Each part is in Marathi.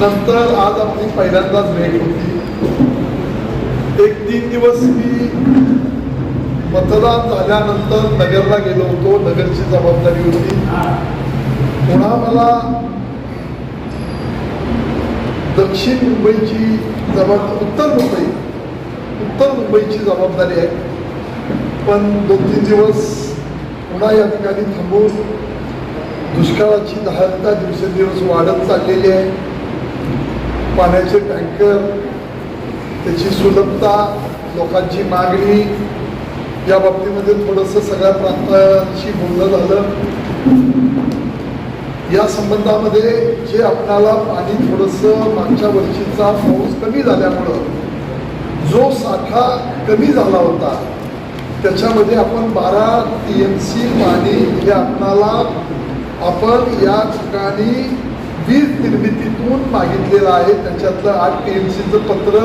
नंतर आज आपली पहिल्यांदाच भेट होती. एक तीन दिवस मी मतदान झाल्यानंतर नगरला गेलो होतो नगरची जबाबदारी होती. पुन्हा मला दक्षिण मुंबईची जबाबदारी उत्तर मुंबई उत्तर मुंबईची जबाबदारी आहे. पण दोन तीन दिवस पुन्हा या ठिकाणी थांबून दुष्काळाची दहा दिवसेंदिवस वाढत चाललेली आहे. पाण्याचे टँकर त्याची सुलभता लोकांची मागणी या बाबतीमध्ये थोडंसं सगळ्या प्रांताशी बोललं झालं. या संबंधामध्ये जे आपणाला पाणी थोडंसं मागच्या वर्षीचा पाऊस कमी झाल्यामुळं जो साठा कमी झाला होता त्याच्यामध्ये आपण बारा टी एम सी पाणी हे आपणाला आपण या ठिकाणी वीज निर्मितीतून मागितलेलं आहे. त्याच्यातलं आठ टी एम सीचं पत्र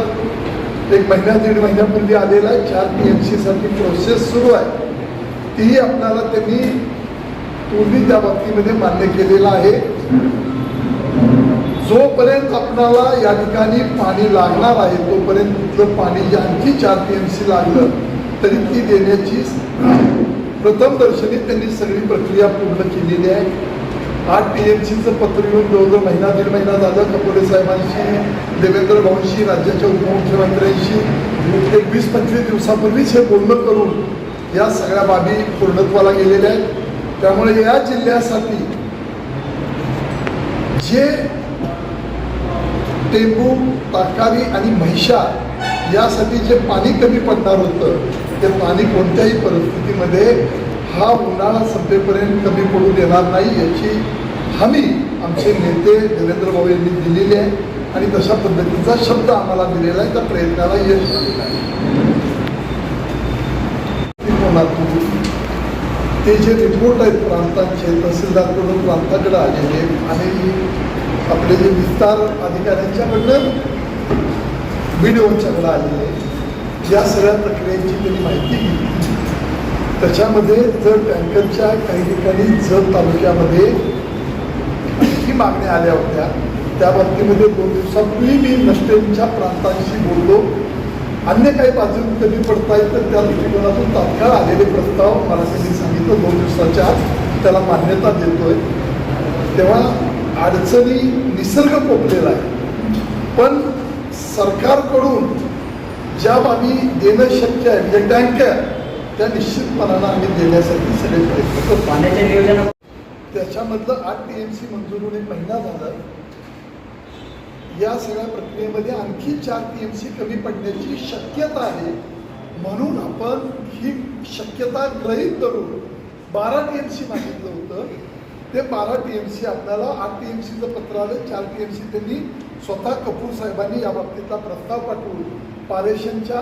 एक महिन्या दीड महिन्यापूर्वी आलेलं आहे. चार टी एम सीसाठी प्रोसेस सुरू आहे. तीही आपल्याला त्यांनी पूर्वी त्या बाबतीमध्ये मान्य केलेलं आहे. जोपर्यंत आपणाला या ठिकाणी पाणी लागणार आहे तोपर्यंत तिथलं पाणी जे आणखी चार पी एम सी लागलं तरी ती देण्याची प्रथम दर्शनी त्यांनी सगळी प्रक्रिया पूर्ण केलेली आहे. आज टी एम सीचं पत्र येऊन जवळजवळ महिना दीड महिना झालं कपोले साहेबांशी देवेंद्र भाऊंशी राज्याच्या उपमुख्यमंत्र्यांशी. एक वीस पंचवीस दिवसापूर्वीच हे बोलणं करून या सगळ्या बाबी पूर्णत्वाला गेलेल्या आहेत. त्यामुळे या जिल्ह्यासाठी जे टेंबू ताकारी आणि म्हैशा यासाठी जे पाणी कमी पडणार होतं ते पाणी कोणत्याही परिस्थितीमध्ये हा उन्हाळा संपेपर्यंत कमी पडू देणार नाही याची हमी आमचे नेते देवेंद्र भाऊ यांनी दिलेली आहे. आणि तशा पद्धतीचा शब्द आम्हाला दिलेला आहे. त्या प्रयत्नाला यश झालेलं आहे. ते जे रिपोर्ट आहेत प्रांतांचे तहसीलदारकडून प्रांताकडे आलेले आणि आपले जे विस्तार अधिकाऱ्यांच्याकडनं व्हिडिओच्याकडे आलेले या सगळ्या प्रक्रियेची त्यांनी माहिती घेतली. त्याच्यामध्ये जर टँकरच्या काही ठिकाणी जत तालुक्यामध्ये ही मागण्या आल्या होत्या. त्या बाबतीमध्ये दोन दिवसापूर्वी मी नष्टेंच्या प्रांतांशी बोललो. अन्य काही बाजू कमी पडता तर त्या दृष्टिकोनातून तात्काळ आलेले प्रस्ताव मला त्यांनी सांगितलं. दोन दिवसाच्या आत त्याला मान्यता देतोय. तेव्हा अडचणी निसर्ग पोपलेला आहे. पण सरकारकडून ज्या बाबी देणं शक्य आहे म्हणजे टँकर त्या निश्चितपणानं आम्ही देण्यासाठी सगळे प्रयत्न करतो. पाण्याच्या नियोजन त्याच्यामधलं आठ टी एम सी मंजूर एक महिना झाला. या सगळ्या प्रक्रियेमध्ये आणखी चार टी एम सी कमी पडण्याची शक्यता आहे. म्हणून आपण ही शक्यता ग्रहित धरून बारा टी एम सी मागितलं होतं. ते बारा टी एम सी आपल्याला आठ टी एम सीचं पत्र आलं. चार टी एम सी त्यांनी स्वतः कपूर साहेबांनी या बाबतीतला प्रस्ताव पाठवून पारेशनच्या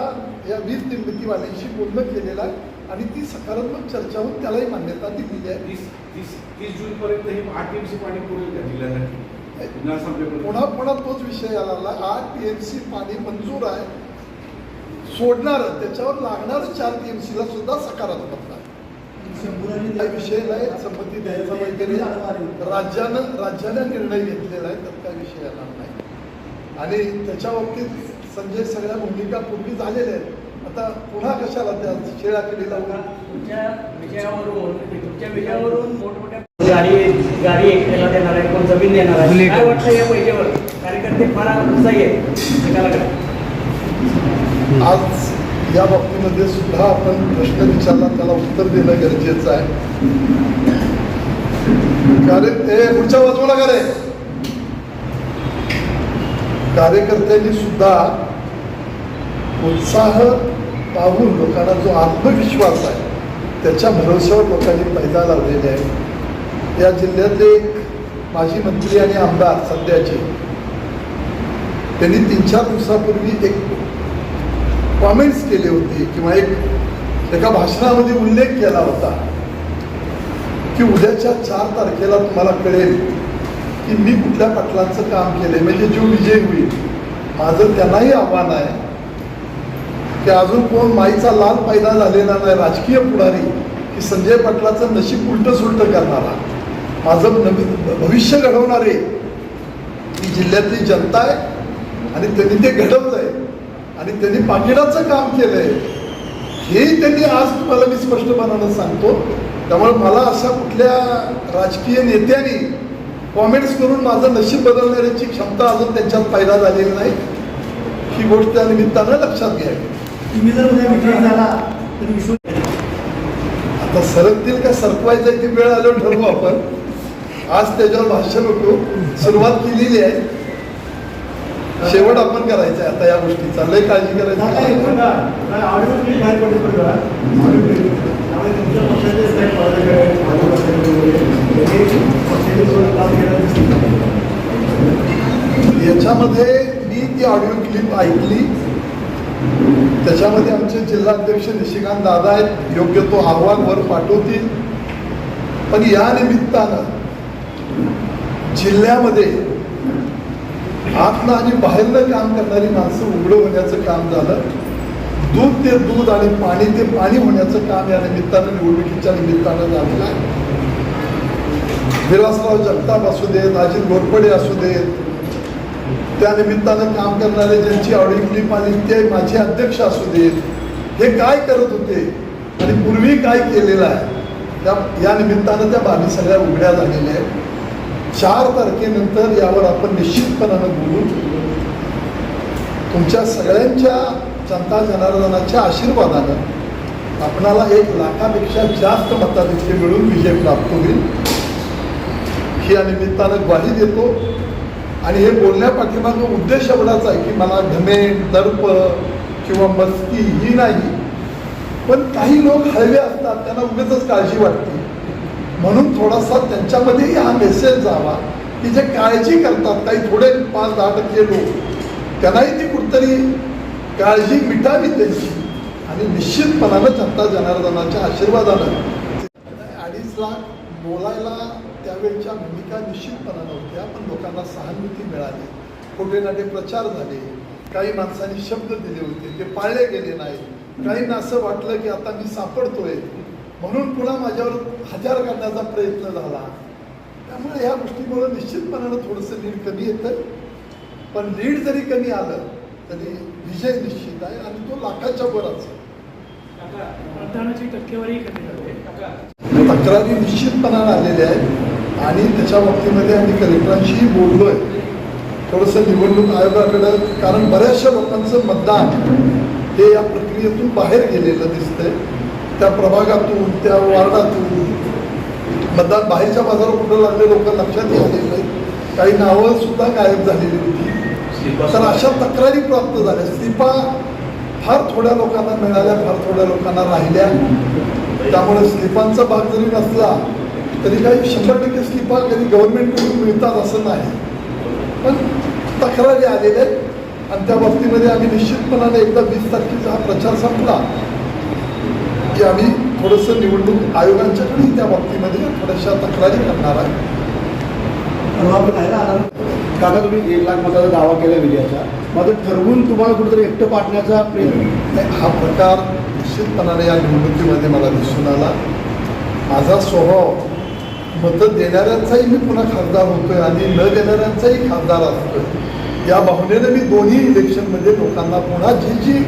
या वीज निर्मितीवाल्यांशी बोलणं केलेलं आहे आणि ती सकारात्मक चर्चा होऊन त्यालाही मान्यता दिलेली आहे. तीस तीस तीस जून पर्यंत हे आठ टीमची पाणी पुरेल का जिल्ह्यासाठी पुन्हा पुन्हा तोच विषय आला आठ टी एम सी पाणी मंजूर आहे. सोडणारं त्याच्यावर लागणारं चार टी एम सीला सुद्धा सकारात्मक विषय नाही संमती द्यायचा वगैरे. राज्यानं राज्यानं निर्णय घेतलेला आहे त्यात काही विषय येणार नाही. आणि त्याच्या बाबतीत संजय सगळ्या भूमिका पूर्वी झालेल्या आहेत. आता पुन्हा कशाला त्या शेळा केलेला तुमच्या तुमच्या विषयावरून मोठमोठ्या गाडी गाडी देणार आहे कोण जमीन देणार आहे? काय वाटतं या पैशावर कार्यकर्ते फार उत्साही आहेत. एकाला आज या बाबतीमध्ये सुद्धा आपण प्रश्न विचारला त्याला उत्तर देणं गरजेचं आहे. कार्य ए पुढच्या बाजूला का रे कार्यकर्त्यांनी सुद्धा उत्साह पाहून लोकांना जो आत्मविश्वास आहे त्याच्या भरोश्यावर लोकांनी पैदा लावलेले आहे. या जिल्ह्यातले एक माजी मंत्री आणि आमदार सध्याचे त्यांनी तीन चार दिवसापूर्वी एक कॉमेंट्स केले होते किंवा एक एका भाषणामध्ये उल्लेख केला होता की उद्याच्या चार तारखेला तुम्हाला कळेल की मी कुठल्या पाटलांचं काम केलंय? म्हणजे जो विजय होईल. माझं त्यांनाही आव्हान आहे की अजून कोण माईचा लाल पैदा झालेला नाही राजकीय पुढारी की संजय पाटलाचं नशीब उलट सुलट करणारा. माझं नवीन भविष्य घडवणारे जिल्ह्यातली जनता आहे आणि त्यांनी ते घडवलं आहे आणि त्यांनी पाकिटाचं काम केलं आहे हेही त्यांनी आज तुम्हाला मी स्पष्टपणानं सांगतो. त्यामुळे मला अशा कुठल्या राजकीय नेत्यांनी कॉमेंट्स करून माझं नशीब बदलण्याची क्षमता अजून त्यांच्यात पैदा झालेली नाही. ही गोष्ट त्या निमित्तानं लक्षात घ्यावी आता सरकतील का सरकवायचं ती वेळ आल्यावर ठरवू आपण. आज त्याच्यावर भाष्य नको. सुरुवात केलेली आहे. शेवट आपण करायचं आता या गोष्टीचा. लय काळजी करायची याच्यामध्ये मी ती ऑडिओ क्लिप ऐकली. त्याच्यामध्ये आमचे जिल्हाध्यक्ष निशिकांत दादा आहेत. योग्य तो अहवाल वर पाठवतील. पण या निमित्तानं जिल्ह्यामध्ये आतनं आणि बाहेरनं काम करणारी माणसं उघडं होण्याचं काम झालं. दूध ते दूध आणि पाणी ते पाणी होण्याचं काम या निमित्तानं निवडणुकीच्या निमित्तानं झालेलं आहे. विलासराव जगताप असू देत अजित घोरपडे असू देत त्या निमित्तानं काम करणारे ज्यांची आवडीवडी पाणी ते माझे अध्यक्ष असू देत हे काय करत होते आणि पूर्वी काय केलेलं आहे त्या या निमित्तानं त्या बाबी सगळ्या उघड्या झालेल्या आहेत. चार तारखेनंतर यावर आपण निश्चितपणानं बोलू. तुमच्या सगळ्यांच्या जनता जनार्दनाच्या आशीर्वादानं आपणाला एक लाखापेक्षा जास्त मताधिक्य मिळून विजय प्राप्त होईल. ही या निमित्तानं ग्वाही देतो. आणि हे बोलण्या पाठीमागं उद्देश एवढाच आहे की मला घमेंट दर्प किंवा मस्ती ही नाही. पण काही लोक हळवे असतात त्यांना उगीच काळजी वाटते. म्हणून थोडासा त्यांच्यामध्येही हा मेसेज जावा की जे काळजी करतात काही थोडे पाच दहा टक्के लोक त्यांनाही ती कुठतरी काळजी मिटावी त्यांची. आणि निश्चितपणानं जनता जनार्दनाच्या आशीर्वादानं अडीच लाख बोलायला त्यावेळच्या भूमिका निश्चितपणानं होत्या पण लोकांना सहानुभूती मिळाली. खोटे नाटे प्रचार झाले. काही माणसांनी शब्द दिले होते ते पाळले गेले नाही काहींना असं वाटलं की आता मी सापडतोय. म्हणून पुन्हा माझ्यावर हजार करण्याचा प्रयत्न झाला. त्यामुळे ह्या गोष्टीमुळे निश्चितपणानं थोडंसं लीड कमी येतं. पण लीड जरी कमी आलं तरी विजय निश्चित आहे आणि तो लाखाच्या कमी झाली? तक्रारी निश्चितपणानं आलेल्या आहेत आणि त्याच्या बाबतीमध्ये आम्ही कलेक्टरांशीही बोललो आहे थोडंसं निवडणूक आयोगाकडं कारण बऱ्याचशा लोकांचं मतदान हे या प्रक्रियेतून बाहेर गेलेलं दिसतंय. त्या प्रभागातून त्या वार्डातून मतदान बाहेरच्या बाजारात कुठं लागले लोक लक्षात नाही काही नावं सुद्धा गायब झालेली होती. तर अशा तक्रारी प्राप्त झाल्या. स्लिपा फार थोड्या लोकांना मिळाल्या फार थोड्या लोकांना राहिल्या. त्यामुळे स्लिपांचा भाग जरी नसला तरी काही शंभर टक्के स्लिपा कधी गव्हर्नमेंटकडून मिळतात असं नाही. पण तक्रारी आलेल्या आहेत. आणि त्या बाबतीमध्ये आम्ही निश्चितपणाने एकदा वीस तारखेचा हा प्रचार संपला की आम्ही थोडंसं निवडणूक आयोगांच्याकडे त्या बाबतीमध्ये थोड्याशा तक्रारी करणार आहे. पण आहे ना काका तुम्ही एक लाख मताचा दावा केला विजयाचा मग ठरवून तुम्हाला कुठेतरी एकटं पाठण्याचा प्रयत्न नाही, हा प्रकार निश्चितपणाने या निवडणुकीमध्ये मला दिसून आला. माझा स्वभाव मतं देणाऱ्यांचाही मी पुन्हा खासदार होतोय आणि न देणाऱ्यांचाही खासदार असतोय. या भावनेनं मी दोन्ही इलेक्शनमध्ये लोकांना पुन्हा जी जी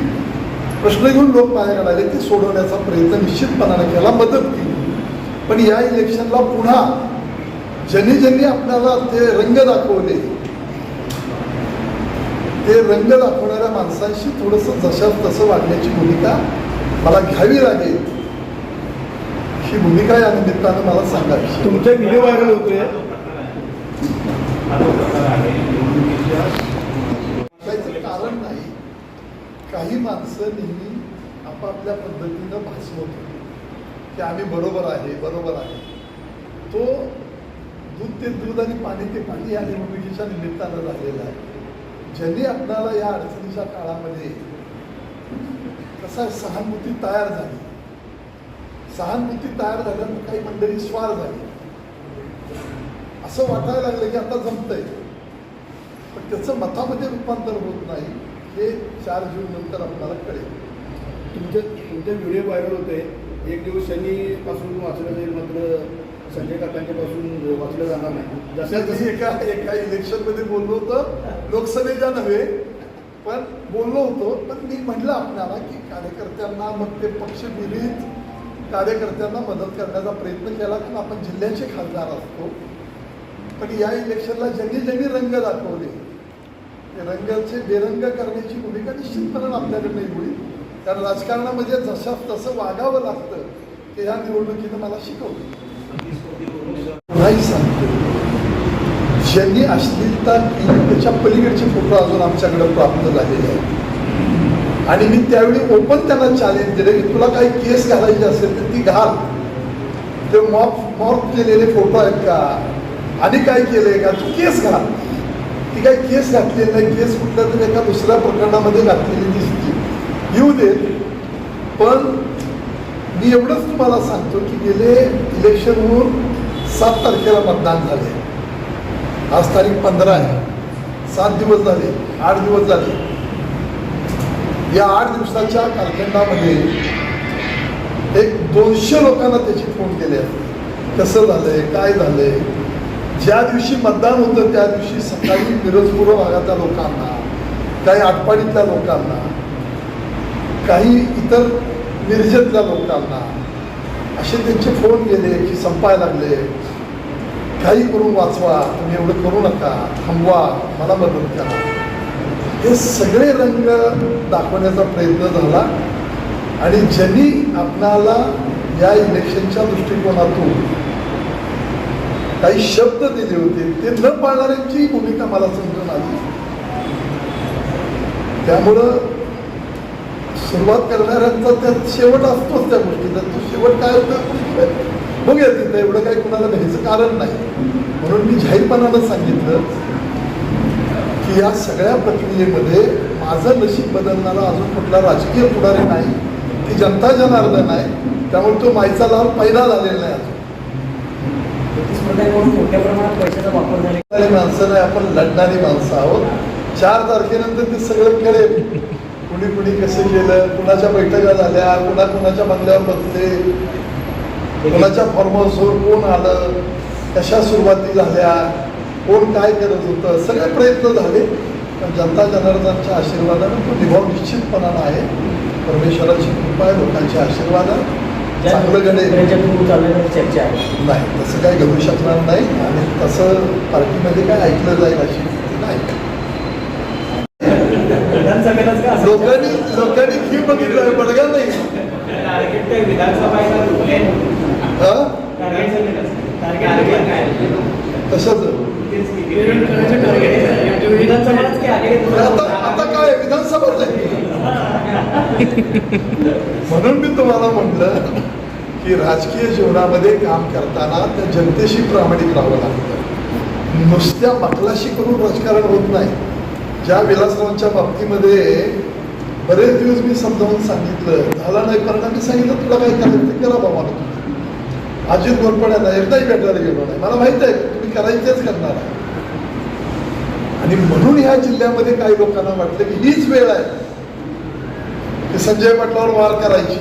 प्रश्न घेऊन लोक माझ्याकडे आले ते सोडवण्याचा प्रयत्न निश्चितपणाने केला मदत केली. पण या इलेक्शनला पुन्हा ज्यांनी ज्यांनी आपल्याला ते रंग दाखवले ते रंग दाखवणाऱ्या माणसांशी थोडंसं जशात तसं वागण्याची भूमिका मला घ्यावी लागेल. ही भूमिका या निमित्तानं मला सांगावी तुमचा व्हिडिओ व्हायरल त्याचं कारण नाही. काही माणसं नेहमी आपापल्या पद्धतीनं भासवत होते. की आम्ही बरोबर आहे बरोबर आहे. तो दूध ते दूध आणि पाणी ते पाणी या निवडणुकीच्या निमित्तानं झालेला आहे. ज्यांनी आपल्याला या अडचणीच्या काळामध्ये कसा सहानुभूती तयार झाली सहानुभूती तयार झाल्यानं काही मंडळी स्वार झाली. असं वाटायला लागलं की आता जमतंय. पण त्याचं मतामध्ये रूपांतर होत नाही हे चार जून नंतर आपल्याला कळेल. तुमचे तुमचे व्हिडिओ व्हायरल होते. एक दिवस शनीपासून वाचलं जाईल मात्र संजय काकांच्यापासून वाचलं जाणार नाही. जसं जसं एका एका इलेक्शनमध्ये बोललो होतं लोकसभेच्या नव्हे पण बोललो होतो पण मी म्हटलं आपल्याला की कार्यकर्त्यांना मग ते पक्ष विरहित कार्यकर्त्यांना मदत करण्याचा प्रयत्न केला कारण आपण जिल्ह्याचे खासदार असतो. पण या इलेक्शनला ज्यांनी ज्यांनी रंग दाखवले ते रंगाचे बेरंग करण्याची भूमिका निश्चितपणे आपल्याकडे होईल. कारण राजकारणामध्ये जशा तसं वागावं लागतं ते ह्या निवडणुकीनं मला शिकवलं. नाही सांगतो ज्यांनी अश्लीलता केली त्याच्या पलीकडचे फोटो अजून आमच्याकडे प्राप्त झालेले आहेत आणि मी त्यावेळी ओपन त्यांना चॅलेंज दिले की तुला काही केस घालायची असेल तर ती घाल. ते मॉफ मॉफ केलेले फोटो आहेत का? आणि काय केलंय का? तू केस घाल. ती काही केस घातलेली नाही. केस कुठल्या तरी एका दुसऱ्या प्रकरणामध्ये घातलेली दिसली येऊ दे. पण मी एवढंच तुम्हाला सांगतो की गेले इलेक्शन होऊन सात तारखेला मतदान झाले. आज तारीख पंधरा आहे. सात दिवस झाले आठ दिवस झाले. या आठ दिवसाच्या कालखंडामध्ये एक दोनशे लोकांना त्याची फोन केले. कसं झालंय काय झालंय? ज्या दिवशी मतदान होतं त्या दिवशी सकाळी मिरजपूर्व भागातल्या लोकांना काही आटपाडीतल्या लोकांना काही इतर मिरजेतल्या लोकांना असे त्यांचे फोन गेले की संपायला लागले काही करून वाचवा तुम्ही एवढं करू नका थांबवा मला मदत करा. हे सगळे रंग दाखवण्याचा प्रयत्न झाला. आणि ज्यांनी आपणाला या इलेक्शनच्या दृष्टिकोनातून काही शब्द दिले होते ते न पाळणाऱ्यांची भूमिका मला समजून आली. त्यामुळं सुरुवात करणाऱ्यांचा त्यात शेवट असतोच त्या गोष्टीचा. तो शेवट काय होतं? बघूया तिथं एवढं काही कुणाला भ्यायचं कारण नाही. म्हणून मी जाहीरपणानं सांगितलं की या सगळ्या प्रक्रियेमध्ये माझं नशीब बदलणारा अजून कुठला राजकीय पुढारी नाही ती जनता जनार्दन आहे त्यामुळे तो मायचा लाल पैदा झालेला लढणारी माणसं नाही आपण लढणारी माणसं आहोत. चार तारखेनंतर ते सगळं कळेल कुणी कुणी कसं केलं कुणाच्या बैठका झाल्या कुणा कुणाच्या बंगल्यावर बसले कुणाच्या फार्म हाऊसवर कोण आलं कशा सुरुवाती झाल्या कोण काय करत होतं सगळे प्रयत्न झाले. पण जनता जनार्दनच्या आशीर्वादानं तो निभाव निश्चितपणानं आहे. परमेश्वराची कृपा आहे लोकांच्या आशीर्वादानं. चांगलं घडेल. चर्चा आहे. नाही तसं काही घडू शकणार नाही. आणि तसं पार्टीमध्ये काय ऐकलं जाईल अशी नाही विधानसभेलाच का असं लोकांनी लोकांनी खी बघितलं बडगा नाही टार्गेट ते विधानसभा आहे का कुठले हा टार्गेट टार्गेट काय तसंच आता काय? विधानसभा आहे म्हणून मी तुम्हाला म्हटलं की राजकीय जीवनामध्ये काम करताना त्या जनतेशी प्रामाणिक राहावं लागतं. नुसत्या मखलाशी करून राजकारण होत नाही. ज्या विलासरावांच्या बाबतीमध्ये बरेच दिवस मी समजावून सांगितलं. झाला नाही परिणाम मी सांगितलं तुला काय करायचं? करा बाबा तुम्ही अजित गोरपड्यांना एकदाही भेटायला गेलो नाही. मला माहीत आहे तुम्ही करायचं तेच करणार आहे. आणि म्हणून ह्या जिल्ह्यामध्ये काही लोकांना वाटलं की हीच वेळ आहे. की संजय पाटलावर वार करायची.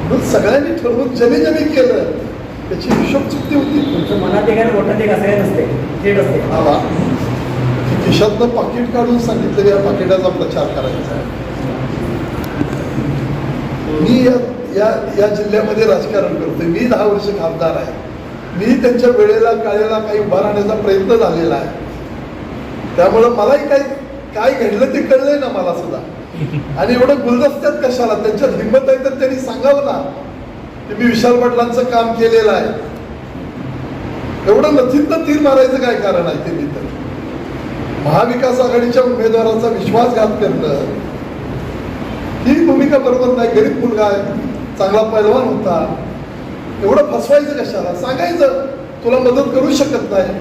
म्हणून सगळ्यांनी ठरवून ज्याने ज्याने केलं. त्याची हिशोब चुकती होती. मनात एक असं नसते. थेट असते खिशातनं पाकिट काढून सांगितलं या पाकिटाचा प्रचार करायचा आहे. मी या या या जिल्ह्यामध्ये राजकारण करतोय. मी दहा वर्ष खासदार आहे. मी त्यांच्या वेळेला काळेला काही उभा राहण्याचा प्रयत्न झालेला आहे. त्यामुळं मलाही काही काय घडलं ते कळलंय ना मला सुद्धा. आणि एवढं गुलदस्त्यात कशाला? त्यांच्यात हिंमत आहे तर त्यांनी सांगावं ना. की मी विशाल पाटलांचं काम केलेलं आहे. एवढं नथिंत तीर मारायचं काय कारण आहे ते तर? महाविकास आघाडीच्या उमेदवाराचा विश्वासघात करणं ही भूमिका बरोबर नाही. गरीब मुलगा आहे चांगला पैलवान होता. एवढं फसवायचं कशाला? सांगायचं तुला मदत करू शकत नाही.